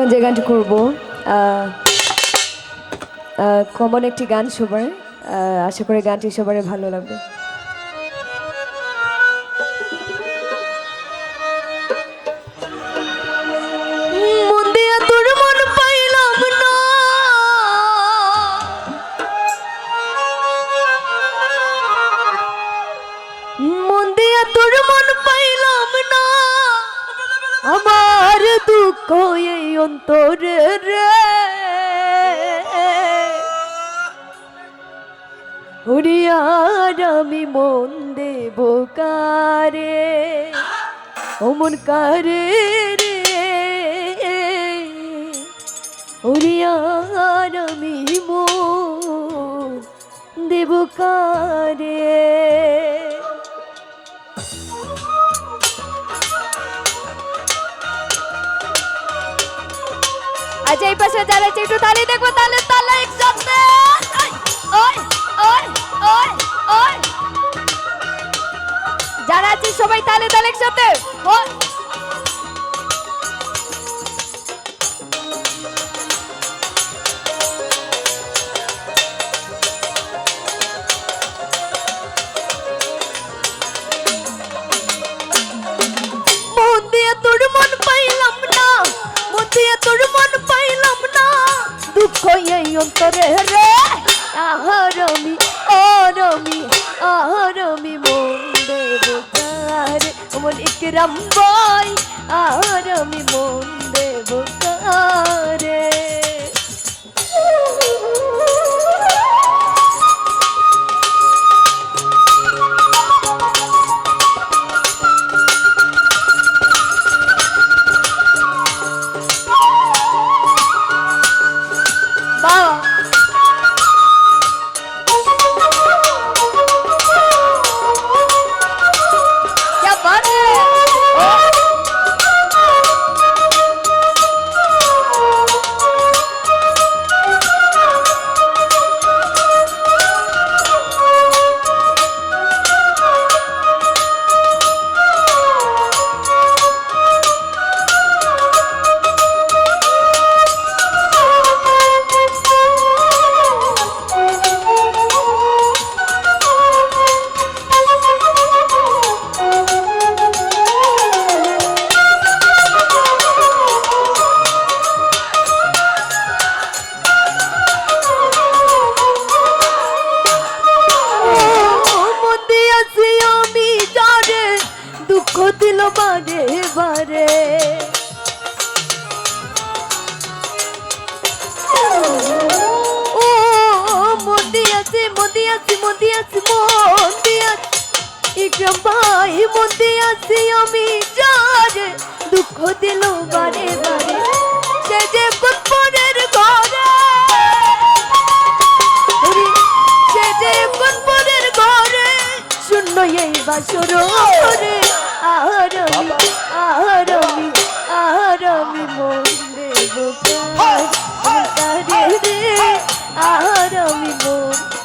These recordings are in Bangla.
এখন যে গানটি করব কমন একটি গান সবার আশা করি গানটি সবারই ভালো লাগবে। মন তোর মন আমার দুঃখ এই অন্তরে রে। হরিয়ার আমি মন দেব কারে, অমন কারে রে। হরিয়ার আমি মন দেব কারে। আচ্ছা এই পাশে যারা একটু তালি, দেখব তাহলে তালা একসাথে ওই ওই যারা আছিস সবাই তালে তালে একসাথে ওই। দুঃখ এই অন্তরে রে। আহরমি, অরমি, আহরমি মন দেব অমন একরাম বই, আহরমি মন দেব দিল বারে বারে ও মধ্যে আছি মধ্যে আছি ভাই আছি আমি যারে দুঃখ দিল বারে বারে। সে যে কুৎপরের ঘরে। সে যে কুৎপরের ঘরে। শূন্য এই বাসর ঘরে। আহারমি আহারমি আহারমি মন দেব আহারমি মন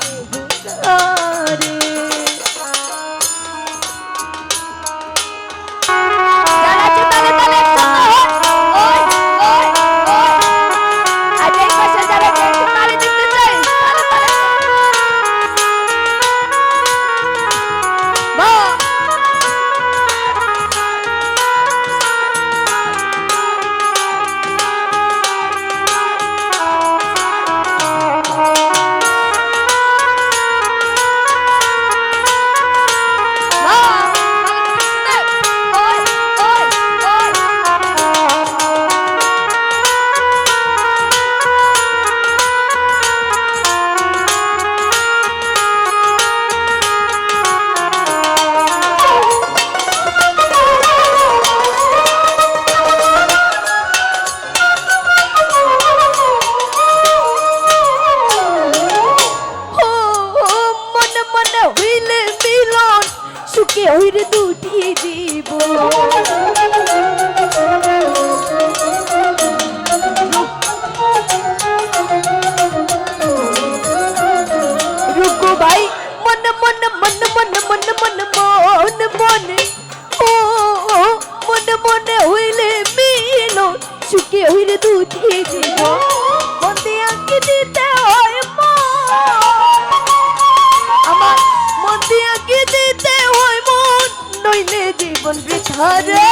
আহরে,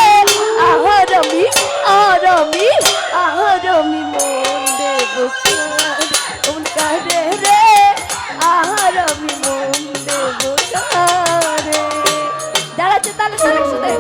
আহরমি আহরমি আহরমি মন দেব কারে রে? আহরমি মন দেব দাঁড়াচ্ছে তাহলে সারা সাথে